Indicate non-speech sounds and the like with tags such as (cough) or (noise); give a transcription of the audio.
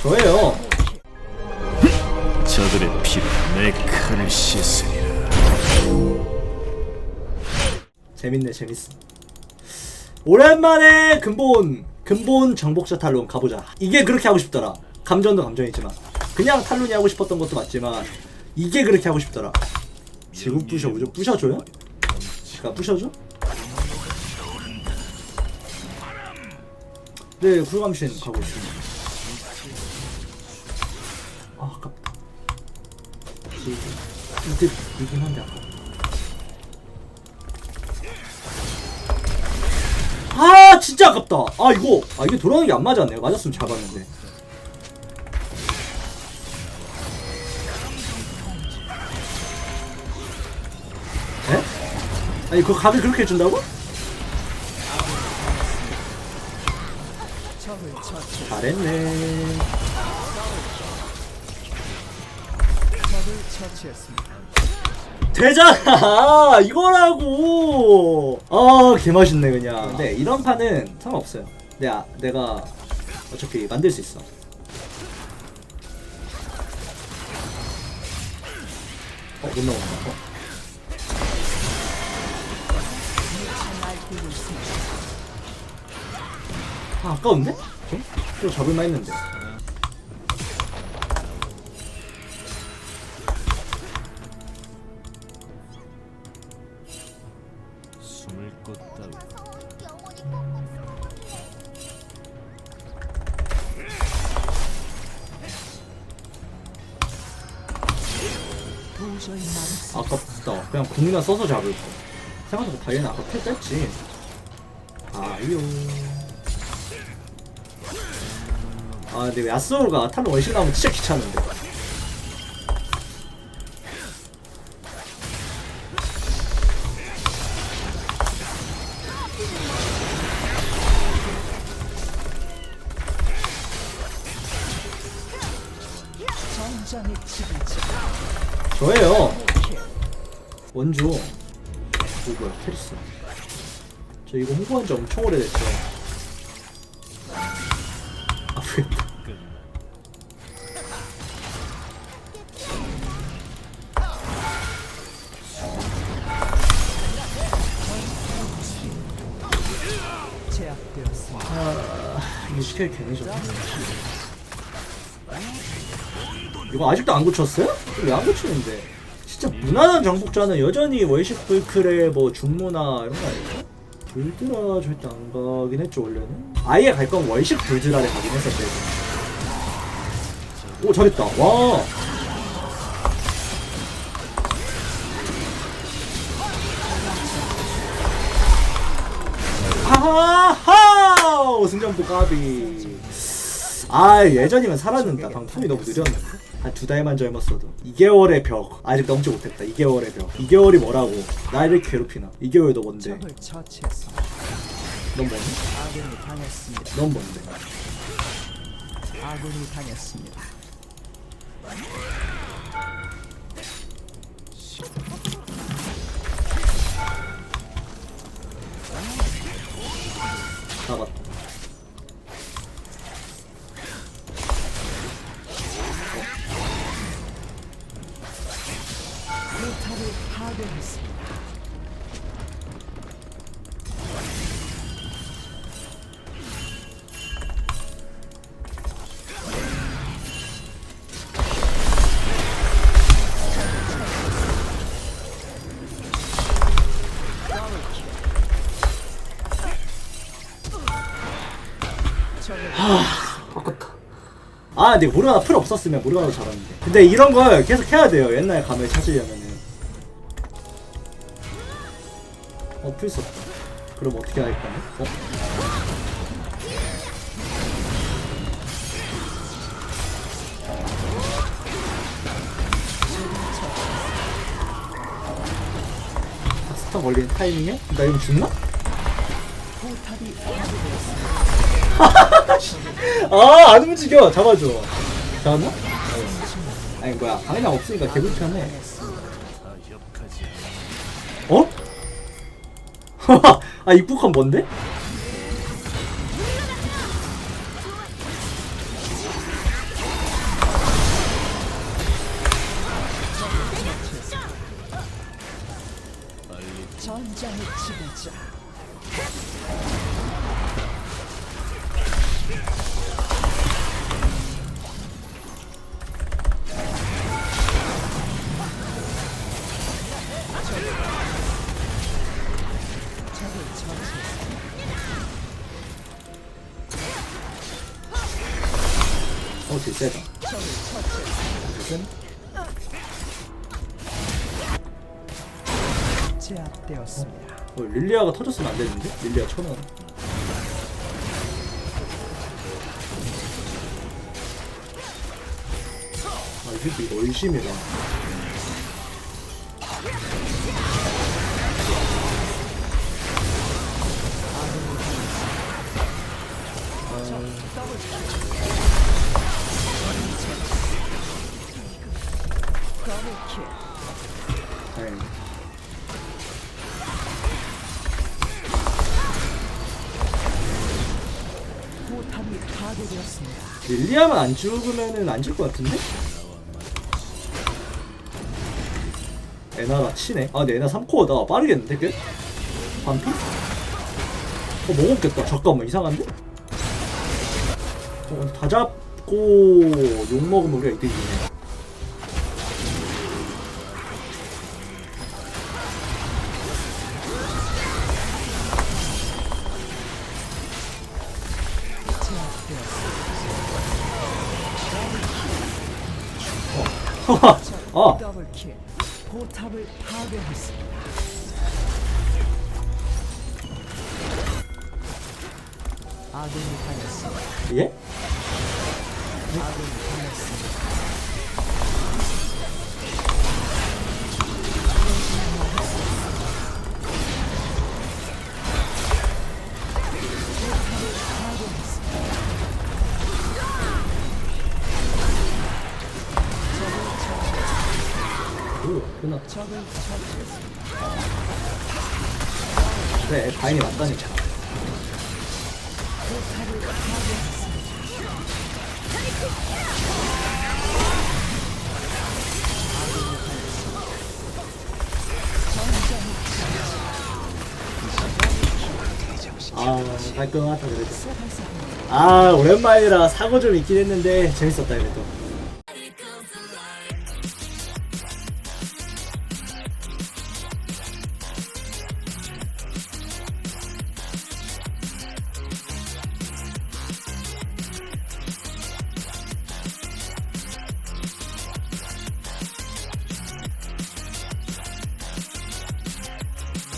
저예요. 저들의 피로 내 칼을 씻으리라. 재밌네 재밌어. 오랜만에 근본 근본 정복자 탈론 가보자. 이게 그렇게 하고 싶더라. 감전도 감전이지만 그냥 탈론이 하고 싶었던 것도 맞지만 이게 그렇게 하고 싶더라. 지금 부셔 우죠 부셔줘요? 제가 부셔줘? 네 불감신 가고 있습니다. 아 아깝다. 이득 이긴 한데 아깝다. 아 진짜 아깝다 아 이거 아 이게 돌아가는 게 안 맞았네 맞았으면 잘 봤는데 에? 아니 그 각을 그렇게 해준다고? 잘했네. 되잖아 (laughs) 이거라고 아 개맛있네 그냥 근데 이런 판은 상관없어요 내가 내가 어차피 만들 수 있어 어, 못 넘어간다. 어? 아, 아까운데? 좀? 좀 잡을만 했는데. 숨을 것 따위 아깝다. 그냥 궁이나 써서 잡을 거. 생각보다 다이애는 아까 텔 뺐지. 아유. 아, 근데 야스오가 탈로 원실 나오면 진짜 귀찮은데. 저예요. 오, 뭐야, 테리스. 저 이거 홍보한 지 엄청 오래됐죠. 아프겠다. 제압되었습니다. 아, 이거 아직도 안 고쳤어요? 왜 안 고치는데? 진짜 무난한 정복자는 여전히 월식 불클의 뭐 중무나 이런 거 아닐까? 불드라 절대 안 가긴 했죠 원래는 아예 갈 건 월식 불드라를 가긴 했었대 오 잘했다 와 하하 승전부 까비 아 예전이면 살았는다 방금 탐이 너무 느렸는데 한두 달만 젊었어도 2개월의 벽 아직 넘지 못했다 2개월의 벽 2개월이 뭐라고 나를 괴롭히나 2개월도 뭔데. 넌 뭔데? 넌 뭔데? 아군이 당했습니다. 나갔다 포탑을 파괴했습니다. 아 근데 모르가나 풀 없었으면 모르가나 잘하는데 근데 이런 걸 계속 해야 돼요 옛날 감을 찾으려면은 어 풀 썼다 그럼 어떻게 할까요? 어? 스타 걸리는 타이밍에? 나 이거 죽나? 포탑이. 아, 안 움직여. 잡아줘. 잡았나? 아니, 뭐야. 강의장 없으니까 개불편해. 어? (laughs) 아, 입국한 뭔데? 전장의 지배자 세다. 제압되었습니다. 어, 릴리아가 터졌으면 안 되는데? 릴리아 천 원 아 이게 이거 얼심이다 더 릴리아만 안 죽으면은 안 질 것 같은데? 에나가 치네. 아, 근데 에나 3코어다. 빠르겠는데, 꽤? 반피? 어, 못 먹겠다. 잠깐만, 이상한데? 어, 다 잡 고 욕 먹으면 우리가 이득이네. 제압되었습니다. 아. 예? 그래, 다행히 맞다니까. 아, 깔끔하다, 그래도. 아, 오랜만이라 사고 좀 있긴 했는데, 재밌었다, 그래도.